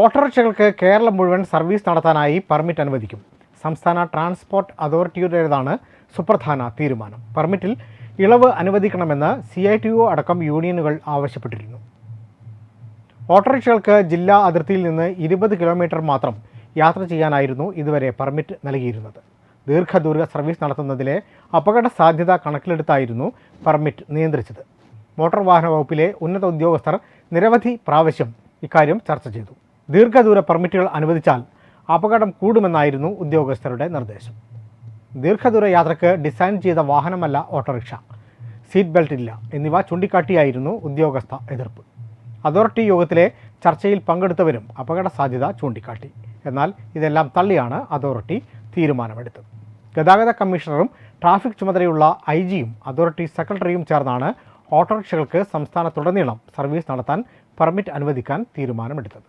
ഓട്ടോറിക്ഷകൾക്ക് കേരളം മുഴുവൻ service നടത്താനായി permit അനുവദിക്കും. സംസ്ഥാന ട്രാൻസ്പോർട്ട് അതോറിറ്റിയുടേതാണ് സുപ്രധാന തീരുമാനം. പെർമിറ്റിൽ ഇളവ് അനുവദിക്കണമെന്ന് സി ഐ ടി ഒ അടക്കം യൂണിയനുകൾ ആവശ്യപ്പെട്ടിരുന്നു. ഓട്ടോറിക്ഷകൾക്ക് ജില്ലാ അതിർത്തിയിൽ നിന്ന് ഇരുപത് കിലോമീറ്റർ മാത്രം യാത്ര ചെയ്യാനായിരുന്നു ഇതുവരെ പെർമിറ്റ് നൽകിയിരുന്നത്. ദീർഘദൂര സർവീസ് നടത്തുന്നതിലെ അപകട സാധ്യത കണക്കിലെടുത്തായിരുന്നു പെർമിറ്റ് നിയന്ത്രിച്ചത്. മോട്ടോർ വാഹന വകുപ്പിലെ ഉന്നത ഉദ്യോഗസ്ഥർ നിരവധി പ്രാവശ്യം ഇക്കാര്യം ചർച്ച ചെയ്തു. ദീർഘദൂര പെർമിറ്റുകൾ അനുവദിച്ചാൽ അപകടം കൂടുമെന്നായിരുന്നു ഉദ്യോഗസ്ഥരുടെ നിർദ്ദേശം. ദീർഘദൂര യാത്രയ്ക്ക് ഡിസൈൻ ചെയ്ത വാഹനമല്ല ഓട്ടോറിക്ഷ സീറ്റ് ബെൽറ്റ് ഇല്ല എന്നിവ ചൂണ്ടിക്കാട്ടിയായിരുന്നു ഉദ്യോഗസ്ഥ എതിർപ്പ്. അതോറിറ്റി യോഗത്തിലെ ചർച്ചയിൽ പങ്കെടുത്തവരും അപകട സാധ്യത ചൂണ്ടിക്കാട്ടി. എന്നാൽ ഇതെല്ലാം തള്ളിയാണ് അതോറിറ്റി തീരുമാനമെടുത്തത്. ഗതാഗത കമ്മീഷണറും ട്രാഫിക് ചുമതലയുള്ള ഐ ജിയും അതോറിറ്റി സെക്രട്ടറിയും ചേർന്നാണ് ഓട്ടോറിക്ഷകൾക്ക് സംസ്ഥാനത്തുടനീളം സർവീസ് നടത്താൻ പെർമിറ്റ് അനുവദിക്കാൻ തീരുമാനമെടുത്തത്.